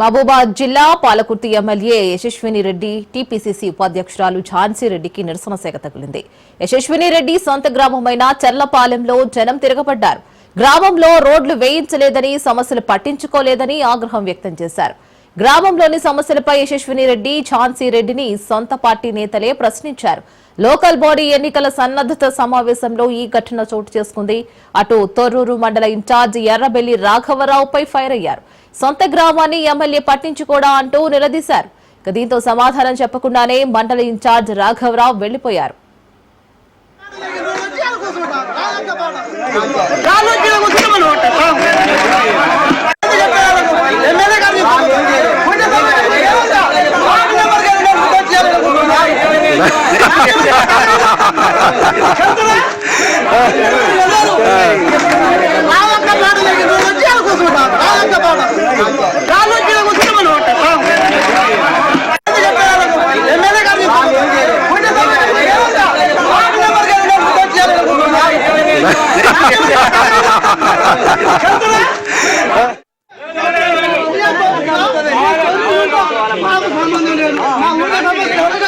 మహబూబాద్ జిల్లా Palakurthi MLA Yashaswini Reddy TPCC ఉపాధ్యక్షురాలు ఝాన్సీ రెడ్డికి నిరసన సేక తగిలింది. యశస్విని రెడ్డి సొంత గ్రామమైన చర్లపాలెంలో జనం తిరగబడ్డారు. గ్రామంలో రోడ్లు వేయించలేదని సమస్యలు పట్టించుకోలేదని ఆగ్రహం వ్యక్తం చేశారు. గ్రామంలోని సమస్యలపై యశస్విని రెడ్డి ఝాన్సీ రెడ్డిని సొంత పార్టీ నేతలే ప్రశ్నించారు. లోకల్ బాడీ ఎన్నికల సన్నద్దత సమావేశంలో ఈ ఘటన చోటు చేసుకుంది. అటు తొర్రూరు మండల ఇన్ఛార్జ్ ఎర్రబెల్లి రాఘవరావుపై ఫైర్ అయ్యారు. సొంత గ్రామాన్ని ఎమ్మెల్యే పట్టించుకోడా అంటూ నిలదీశారు. ఇక దీంతో సమాధానం చెప్పకుండానే మండలి ఇన్ఛార్జ్ రాఘవరావు వెళ్ళిపోయారు ఎమ్మెల్యే మా ఊళ్ళో సమస్య